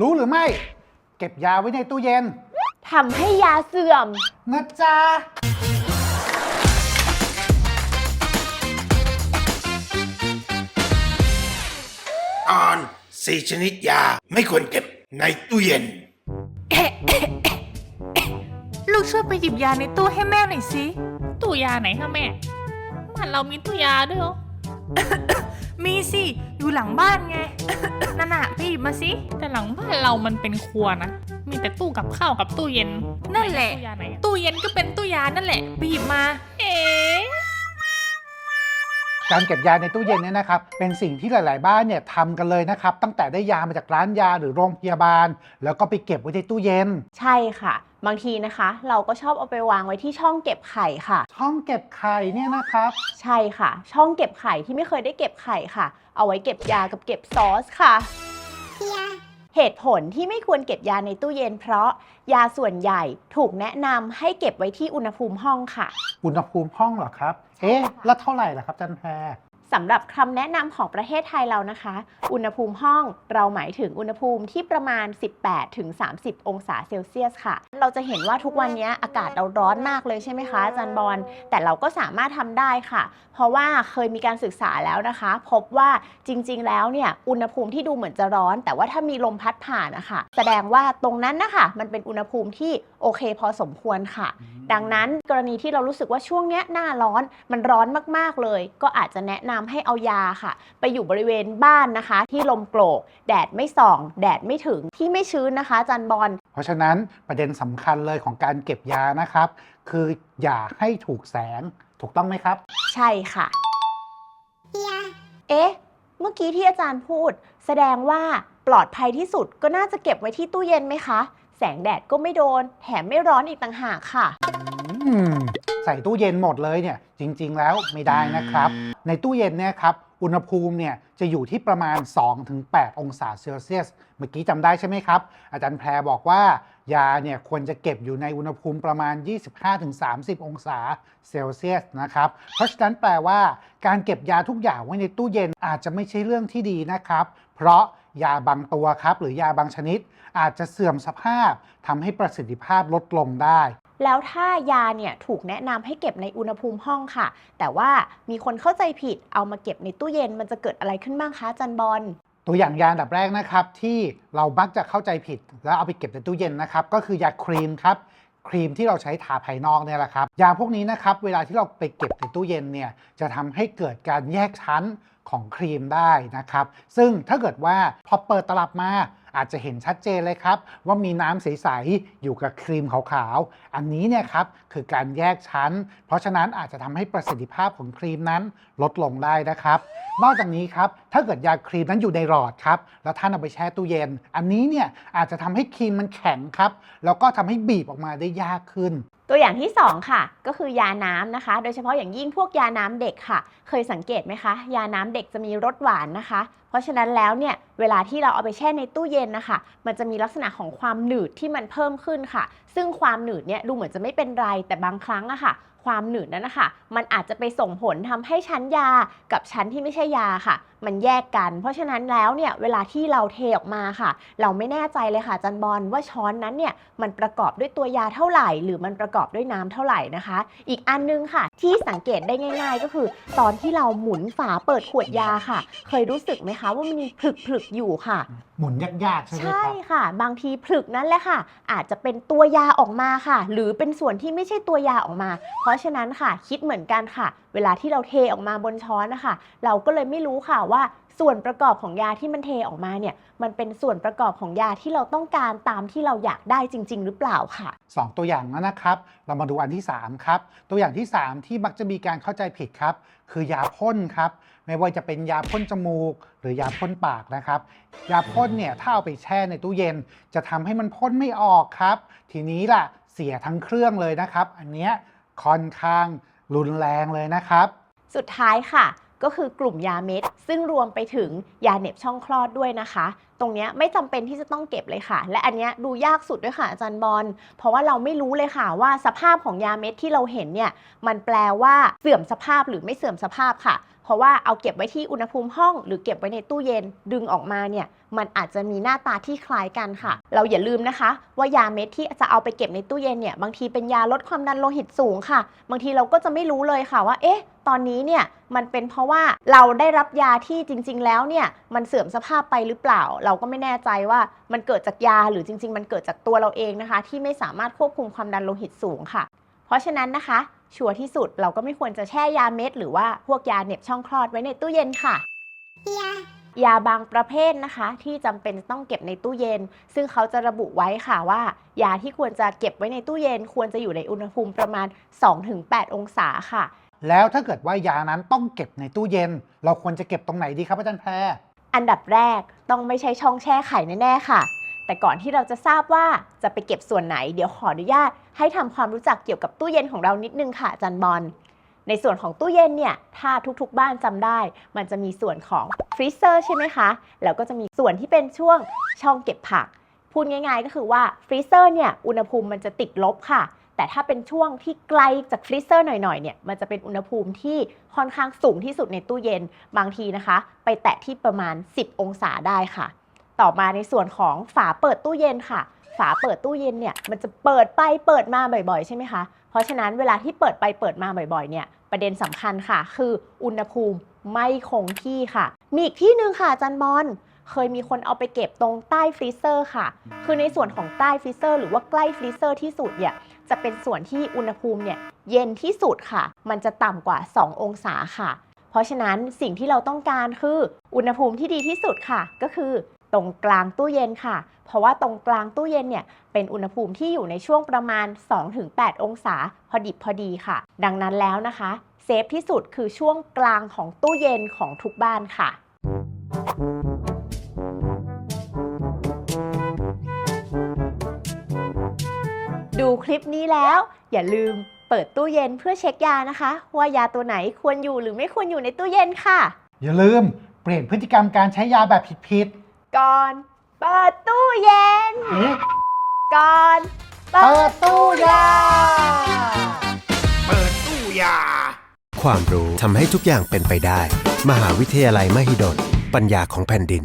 รู้หรือไม่ เก็บยาไว้ในตู้เย็น ทำให้ยาเสื่อม นะจ๊ะ ตอนสี่ชนิดยาไม่ควรเก็บในตู้เย็น ลูกช่วยไปหยิบยาในตู้ให้แม่หน่อยสิ ตู้ยาไหนคะแม่บ้านเรามีตู้ยาด้วยเหรอ มีสิ อยู่หลังบ้านไง มาสิ แต่หลังบ้านเรามันเป็นครัวนะ มีแต่ตู้กับข้าวกับตู้เย็นนั่นแหละ ตู้ยาไหนอะตู้เย็นก็เป็นตู้ยานั่นแหละไปหยิบมา เอ๊ะการเก็บยาในตู้เย็นเนี่ยนะครับเป็นสิ่งที่หลาย ๆ บ้านเนี่ยทำกันเลยนะครับตั้งแต่ได้ยามาจากร้านยาหรือโรงพยาบาล แล้วก็ไปเก็บไว้ในตู้เย็น ใช่ค่ะ บางทีนะคะ เราก็ชอบเอาไปวางไว้ที่ช่องเก็บไข่ค่ะ ช่องเก็บไข่เนี่ยนะครับ ใช่ค่ะ ช่องเก็บไข่ที่ไม่เคยได้เก็บไข่ค่ะ เอาไว้เก็บยากับเก็บซอสค่ะ เหตุผลที่ไม่ควรเก็บยาในตู้เย็น เพราะยาส่วนใหญ่ถูกแนะนำให้เก็บไว้ที่อุณหภูมิห้องค่ะ อุณหภูมิห้องเหรอครับ เอ๊ะ แล้วเท่าไหร่ล่ะครับจันแพร สำหรับคำแนะนำของประเทศไทยเรานะคะ อุณหภูมิห้องเราหมายถึงอุณหภูมิที่ประมาณ 18ถึง30 องศาเซลเซียสค่ะ เราจะเห็นว่าทุกวันนี้อากาศเราร้อนมากเลยใช่ไหมคะอาจารย์บอลแต่เราก็สามารถทำได้ค่ะ เพราะว่าเคยมีการศึกษาแล้วนะคะ พบว่าจริง ๆ แล้วเนี่ยอุณหภูมิที่ดูเหมือนจะร้อน แต่ว่าถ้ามีลมพัดผ่านนะคะแสดงว่าตรงนั้นนะคะมันเป็นอุณหภูมิที่โอเคพอสมควรค่ะ ดังนั้นกรณีที่เรารู้สึกว่าช่วงเนี้ยหน้าร้อนมันร้อนมากๆเลย ก็อาจจะแนะนำให้เอายาค่ะ ไปอยู่บริเวณบ้านนะคะ ที่ลมโกรก แดดไม่ส่อง แดดไม่ถึงที่ไม่ชื้นนะคะอาจันบอล เพราะฉะนั้นประเด็นสำคัญเลยของการเก็บยานะครับ คืออย่าให้ถูกแสงถูกต้องไหมครับ ใช่ค่ะ เอ๊ะ เมื่อกี้ที่อาจารย์พูด แสดงว่าปลอดภัยที่สุดก็น่าจะเก็บไว้ที่ตู้เย็นไหมคะ แสงแดดก็ไม่โดน แถมไม่ร้อนอีกต่างหากค่ะ อืม ใส่ตู้เย็นหมดเลยเนี่ยจริง ๆ แล้วไม่ได้นะครับ ในตู้เย็นเนี่ยครับอุณหภูมิเนี่ยจะอยู่ที่ประมาณ 2-8 องศาเซลเซียส เมื่อกี้จำได้ใช่ไหมครับ อาจารย์แพรบอกว่ายาเนี่ยควรจะเก็บอยู่ในอุณหภูมิประมาณ 25-30 องศาเซลเซียสนะครับ เพราะฉะนั้นแปลว่า การเก็บยาทุกอย่างไว้ในตู้เย็นอาจจะไม่ใช่เรื่องที่ดีนะครับ เพราะยาบางตัวครับหรือยาบางชนิด อาจจะเสื่อมสภาพทำให้ประสิทธิภาพลดลงได้ แล้วถ้ายาเนี่ยถูกแนะนำให้เก็บในอุณหภูมิห้องค่ะ แต่ว่ามีคนเข้าใจผิดเอามาเก็บในตู้เย็นมันจะเกิดอะไรขึ้นบ้างคะจันบอลตัวอย่างยาอันดับแรกนะครับที่เรามักจะเข้าใจผิด แล้วเอาไปเก็บในตู้เย็นนะครับก็คือยาครีมครับครีมที่เราใช้ทาภายนอกเนี่ยแหละครับยาพวกนี้นะครับเวลาที่เราไปเก็บในตู้เย็นเนี่ยจะทำให้เกิดการแยกชั้นของครีมได้นะครับซึ่งถ้าเกิดว่าพอเปิดตลับมา อาจจะเห็นชัดเจนเลยครับ ว่ามีน้ำใส ๆ อยู่กับครีมขาวๆ อันนี้เนี่ยครับคือการแยกชั้น เพราะฉะนั้นอาจจะทำให้ประสิทธิภาพของครีมนั้นลดลงได้นะครับ นอกจากนี้ครับถ้าเกิดยาครีมนั้นอยู่ในหลอดครับแล้วท่านเอาไปแช่ตู้เย็น อันนี้เนี่ยอาจจะทำให้ครีมมันแข็งครับแล้วก็ทำให้บีบออกมาได้ยากขึ้นตัวอย่างที่ 2 ค่ะ ก็คือยาน้ำนะคะ โดยเฉพาะอย่างยิ่งพวกยาน้ำเด็กค่ะ เคยสังเกตไหมคะ ยาน้ำเด็กจะมีรสหวานนะคะ เพราะฉะนั้นแล้วเนี่ยเวลาที่เราเอาไปแช่ในตู้เย็นนะคะมันจะมีลักษณะของความหนืดที่มันเพิ่มขึ้นค่ะ ซึ่งความหนืดเนี่ยดูเหมือนจะไม่เป็นไรแต่บางครั้งอะค่ะ ความหนืดนั้นนะคะมันอาจจะไปส่งผลทำให้ชั้นยากับชั้นที่ไม่ใช่ยาค่ะ มันแยกกัน เพราะฉะนั้นแล้วเนี่ยเวลาที่เราเทออกมาค่ะ เราไม่แน่ใจเลยค่ะอาจันบอลว่าช้อนนั้นเนี่ยมันประกอบด้วยตัวยาเท่าไหร่ หรือมันประกอบด้วยน้ำเท่าไหร่นะคะ อีกอันนึงค่ะ ที่สังเกตได้ง่าย ๆ ก็คือ ตอนที่เราหมุนฝาเปิดขวดยาค่ะ เคยรู้สึกไหมคะว่ามันมีผลึกๆอยู่ค่ะ หมุนยากๆใช่ไหมใช่ครับค่ะ บางทีผลึกนั้นแหละค่ะ อาจจะเป็นตัวยาออกมาค่ะ หรือเป็นส่วนที่ไม่ใช่ตัวยาออกมาเพราะฉะนั้นค่ะคิดเหมือนกันค่ะ เวลาที่เราเทออกมาบนช้อนนะคะเราก็เลยไม่รู้ค่ะว่าส่วนประกอบของยาที่มันเทออกมาเนี่ยมันเป็นส่วนประกอบของยาที่เราต้องการตามที่เราอยากได้จริง ๆ หรือเปล่าค่ะสองตัวอย่างแล้วนะครับ เรามาดูอันที่ 3 ครับ ตัวอย่างที่ 3 ที่มักจะมีการเข้าใจผิดครับ คือยาพ่นครับ ไม่ว่าจะเป็นยาพ่นจมูก หรือยาพ่นปากนะครับ ยาพ่นเนี่ยถ้าเอาไปแช่ในตู้เย็น จะทำให้มันพ่นไม่ออกครับ ทีนี้ล่ะเสียทั้งเครื่องเลยนะครับ อันเนี้ย ค่อนข้างรุนแรงเลยนะครับ สุดท้ายค่ะ ก็คือกลุ่มยาเม็ด ซึ่งรวมไปถึงยาเหน็บช่องคลอดด้วยนะคะ ตรงนี้ไม่จำเป็นที่จะต้องเก็บเลยค่ะ และอันนี้ดูยากสุดด้วยค่ะอาจารย์บอลเพราะว่าเราไม่รู้เลยค่ะว่าสภาพของยาเม็ดที่เราเห็นเนี่ยมันแปลว่าเสื่อมสภาพหรือไม่เสื่อมสภาพค่ะ เพราะว่าเอาเก็บไว้ที่อุณหภูมิห้อง หรือเก็บไว้ในตู้เย็นดึงออกมาเนี่ยมันอาจจะมีหน้าตาที่คล้ายกันค่ะ เราอย่าลืมนะคะ ว่ายาเม็ดที่จะเอาไปเก็บในตู้เย็นเนี่ยบางทีเป็นยาลดความดันโลหิตสูงค่ะ บางทีเราก็จะไม่รู้เลยค่ะว่าเอ๊ะตอนนี้เนี่ยมันเป็นเพราะว่าเราได้รับยาที่จริง ๆ แล้วเนี่ยมันเสื่อมสภาพไปหรือเปล่าเราราก็ไม่แน่ใจว่ามันเกิดจากยาหรือจริง ๆ มันเกิดจากตัวเราเองนะคะ ที่ไม่สามารถควบคุมความดันโลหิตสูงค่ะ เพราะฉะนั้นนะคะ ชัวร์ที่สุดเราก็ไม่ควรจะแช่ยาเม็ด หรือว่าพวกยาเน็บช่องคลอดไว้ในตู้เย็นค่ะยาบางประเภทนะคะ ที่จำเป็นต้องเก็บในตู้เย็น ซึ่งเขาจะระบุไว้ค่ะว่า ยาที่ควรจะเก็บไว้ในตู้เย็น ควรจะอยู่ในอุณหภูมิประมาณ 2-8 องศาค่ะ แล้วถ้าเกิดว่ายานั้นต้องเก็บในตู้เย็น เราควรจะเก็บตรงไหนดีครับอาจารย์แพร อันดับแรกต้องไม่ใช่ช่องแช่ไข่แน่ๆค่ะ แต่ก่อนที่เราจะทราบว่าจะไปเก็บส่วนไหน เดี๋ยวขออนุญาตให้ทำความรู้จักเกี่ยวกับตู้เย็นของเรานิดนึงค่ะจันบอล ในส่วนของตู้เย็นเนี่ย ถ้าทุกๆบ้านจำได้ มันจะมีส่วนของฟรีเซอร์ใช่ไหมคะ แล้วก็จะมีส่วนที่เป็นช่วงช่องเก็บผัก พูดง่ายๆ ก็คือว่าฟรีเซอร์เนี่ย อุณหภูมิมันจะติดลบค่ะ แต่ถ้าเป็นช่วงที่ไกลจากฟรีเซอร์หน่อยๆเนี่ยมันจะเป็นอุณหภูมิที่ค่อนข้างสูงที่สุดในตู้เย็นบางทีนะคะ ไปแตะที่ประมาณ 10 องศาได้ค่ะ ต่อมาในส่วนของฝาเปิดตู้เย็นค่ะ ฝาเปิดตู้เย็นเนี่ยมันจะเปิดไปเปิดมาบ่อยๆ ใช่ไหมคะเพราะฉะนั้นเวลาที่เปิดไปเปิดมาบ่อยๆเนี่ยประเด็นสำคัญค่ะ คืออุณหภูมิไม่คงที่ค่ะ มีอีกที่หนึ่งค่ะจันบอลเคยมีคนเอาไปเก็บตรงใต้ฟรีเซอร์ค่ะ คือในส่วนของใต้ฟรีเซอร์หรือว่าใกล้ฟรีเซอร์ที่สุดเนี่ย จะเป็นส่วนที่อุณหภูมิเนี่ยเย็นที่สุดค่ะ มันจะต่ำกว่า 2 องศาค่ะ เพราะฉะนั้นสิ่งที่เราต้องการคืออุณหภูมิที่ดีที่สุดค่ะ ก็คือตรงกลางตู้เย็นค่ะ เพราะว่าตรงกลางตู้เย็นเนี่ยเป็นอุณหภูมิที่อยู่ในช่วงประมาณ 2-8 องศาพอดิบพอดีค่ะ ดังนั้นแล้วนะคะ เซฟที่สุดคือช่วงกลางของตู้เย็นของทุกบ้านค่ะ ดูคลิปนี้แล้ว อย่าลืมเปิดตู้เย็นเพื่อเช็คยานะคะ ว่ายาตัวไหนควรอยู่หรือไม่ควรอยู่ในตู้เย็นค่ะ อย่าลืมเปลี่ยนพฤติกรรมการใช้ยาแบบผิดก่อนเปิดตู้เย็น ๆเอ๊ะ ก่อนเปิดตู้ยาเปิดตู้ยา ความรู้ทำให้ทุกอย่างเป็นไปได้ มหาวิทยาลัยมหิดล ปัญญาของแผ่นดิน